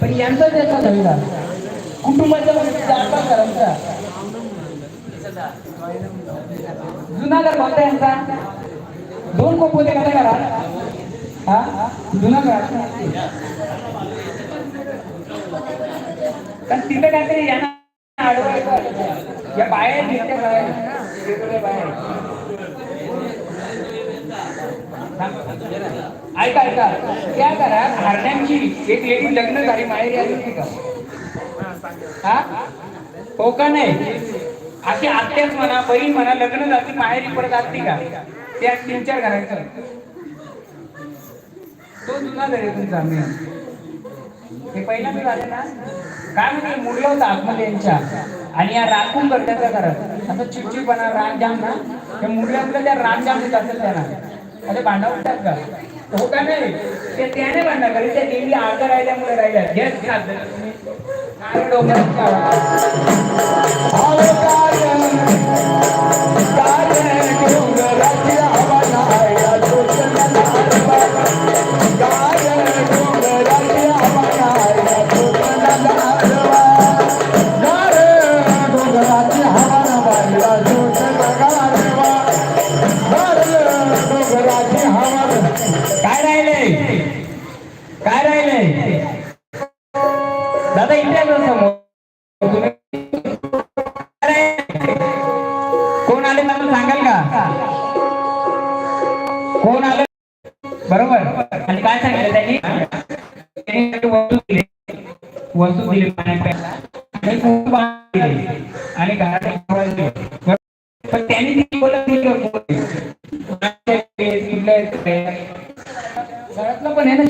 पण यांचा त्याचा धंदा कुटुंबाचा म्हणजे चार जुना घर कोणता यांचा. दोन कोप होते का करा हा? जुना घर कारण तिथं काहीतरी यांना या बाहेर बाहेर ऐका ऐका. त्या घरात हरण्यांची एक लेडी लग्न झाली माहेरी आली होती का? हा? हो का नाही? अशी आत्याच म्हणा बहीण म्हणा लग्न झाली माहेरी परत असती का? त्या तीन चार घरांचं. तो जुना झाले तुमचा मी हे पहिल्यांदा झाले ना? काय म्हणजे मुडलं होतं आतमध्ये यांच्या. आणि या राखून करण्याच्या घरात असं चिडचिडपणा रानजाम ना? हे मुडल्यामुळे त्या रानजाम होत असेल त्यांना. अरे भांडा उठतात का? हो का नाही? ते त्याने भांडा करे त्या देवी अर्ध राहिल्यामुळे राहिल्या. घेत खात डोक्यात दादा समोर तुम्ही कोण आले मला सांगाल का? कोण आले बरोबर. आणि काय सांगितलं त्यांनी? वस्तू दिली. वस्तू दिली आणि घरात पण त्यांनी ती बोलत पण आहे ना